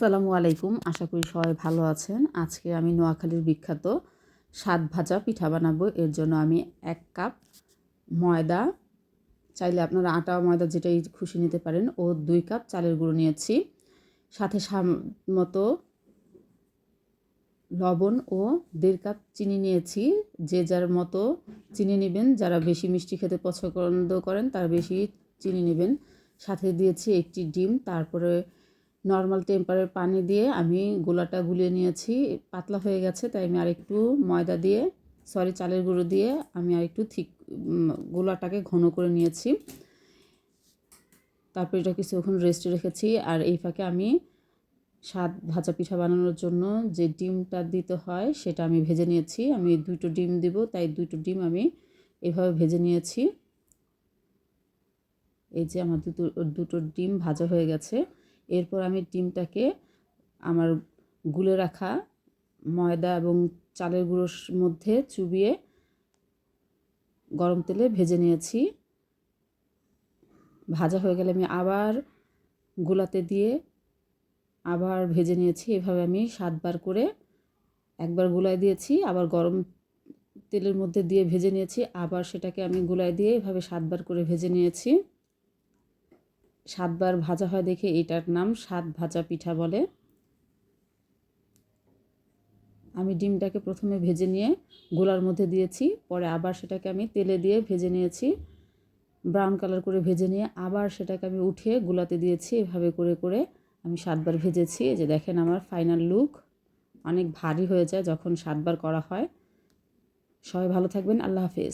আসসালামু আলাইকুম। আশা করি সবাই ভালো আছেন। আজকে আমি নোয়াখালীর বিখ্যাত স্বাদ ভাজা পিঠা বানাবো। এর জন্য আমি এক কাপ ময়দা, চাইলে আপনারা আটা, ময়দা যেটাই খুশি নিতে পারেন, ও দুই কাপ চালের গুঁড়ো নিয়েছি। সাথে মতো লবণ ও দেড় কাপ চিনি নিয়েছি। যে যার মতো চিনি নেবেন। যারা বেশি মিষ্টি খেতে পছন্দ করেন, তারা বেশি চিনি নেবেন। সাথে দিয়েছি একটি ডিম, তারপরে নর্মাল টেম্পারের পানি দিয়ে আমি গোলাটা গুলিয়ে নিয়েছি। পাতলা হয়ে গেছে, তাই আমি আরেকটু ময়দা দিয়ে সরি চালের গুঁড়ো দিয়ে আমি আরেকটু ঠিক গোলাটাকে ঘন করে নিয়েছি। তারপর এটা কিছুক্ষণ রেস্টে রেখেছি। আর এই ফাঁকে আমি স্বাদ ভাজা পিঠা বানানোর জন্য যে ডিমটা দিতে হয় সেটা আমি ভেজে নিয়েছি। আমি দুটো ডিম দিব, তাই দুটো ডিম আমি এভাবে ভেজে নিয়েছি। এই যে আমার দুটো দুটো ডিম ভাজা হয়ে গেছে। এরপর আমি ডিমটাকে আমার গুলে রাখা ময়দা এবং চালের গুঁড়োর মধ্যে চুবিয়ে গরম তেলে ভেজে নিয়েছি। ভাজা হয়ে গেলে আমি আবার গোলাতে দিয়ে আবার ভেজে নিয়েছি। এভাবে আমি সাতবার করে একবার গোলায় দিয়েছি, আবার গরম তেলের মধ্যে দিয়ে ভেজে নিয়েছি, আবার সেটাকে আমি গোলায় দিয়ে এভাবে সাতবার করে ভেজে নিয়েছি। সাতবার ভাজা হয় দেখে এটার নাম সাত ভাজা পিঠা বলে। আমি ডিমটাকে প্রথমে ভেজে নিয়ে গোলার মধ্যে দিয়েছি, পরে আবার সেটাকে আমি তেলে দিয়ে ভেজে নিয়েছি। ব্রাউন কালার করে ভেজে নিয়ে আবার সেটাকে আমি উঠিয়ে গোলাতে দিয়েছি, এভাবে করে করে আমি সাতবার ভেজেছি। যে দেখেন আমার ফাইনাল লুক, অনেক ভারী হয়ে যায় যখন সাতবার করা হয়। সবাই ভালো থাকবেন, আল্লাহ হাফেজ।